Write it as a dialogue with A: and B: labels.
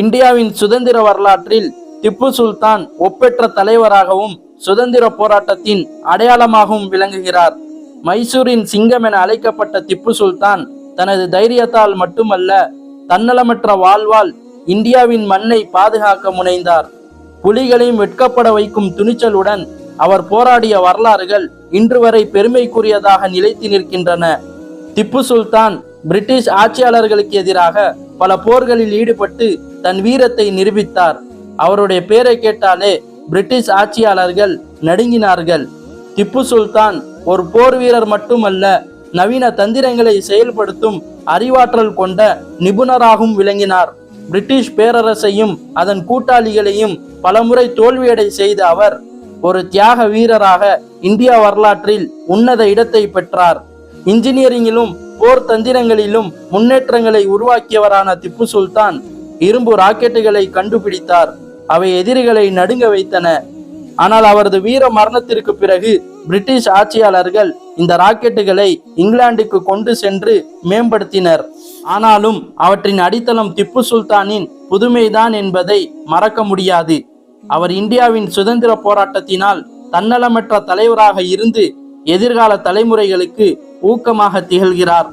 A: இந்தியாவின் சுதந்திர வரலாற்றில் திப்பு சுல்தான் ஒப்பெற்ற தலைவராகவும் சுதந்திர போராட்டத்தின் அடையாளமாகவும் விளங்குகிறார். மைசூரின் சிங்கம் என அழைக்கப்பட்ட திப்பு சுல்தான் தனது தைரியத்தால் மட்டுமல்ல தன்னலமற்ற வாழ்வால் இந்தியாவின் மண்ணை பாதுகாக்க முனைந்தார். புலிகளையும் வெட்கப்பட வைக்கும் துணிச்சலுடன் அவர் போராடிய வரலாறுகள் இன்று வரை பெருமைக்குரியதாக நிலைத்து நிற்கின்றன. திப்பு சுல்தான் பிரிட்டிஷ் ஆட்சியாளர்களுக்கு எதிராக பல போர்களில் ஈடுபட்டு தன் வீரத்தை நிரூபித்தார். அவருடைய பெயரை கேட்டாலே பிரிட்டிஷ் ஆட்சியாளர்கள் நடுங்கினார்கள். திப்பு சுல்தான் ஒரு போர் வீரர் மட்டுமல்ல நவீன தந்திரங்களை செயல்படுத்தும் அறிவாற்றல் கொண்ட நிபுணராகவும் விளங்கினார். பிரிட்டிஷ் பேரரசையும் அதன் கூட்டாளிகளையும் பலமுறை தோல்வியடை செய்த அவர் ஒரு தியாக வீரராக இந்தியா வரலாற்றில் உன்னத இடத்தை பெற்றார். இன்ஜினியரிங்கிலும் போர் தந்திரங்களிலும் முன்னேற்றங்களை உருவாக்கியவரான திப்பு சுல்தான் இரும்பு ராக்கெட்டுகளை கண்டுபிடித்தார். அவை எதிரிகளை நடுங்க வைத்தன. ஆனால் அவரது வீர மரணத்திற்கு பிறகு பிரிட்டிஷ் ஆட்சியாளர்கள் இந்த ராக்கெட்டுகளை இங்கிலாந்துக்கு கொண்டு சென்று மேம்படுத்தினர். ஆனாலும் அவற்றின் அடித்தளம் திப்பு சுல்தானின் புதுமைதான் என்பதை மறக்க முடியாது. அவர் இந்தியாவின் சுதந்திர போராட்டத்தினால் தன்னலமற்ற தலைவராக இருந்து எதிர்கால தலைமுறைகளுக்கு ஊக்கமாக திகழ்கிறார்.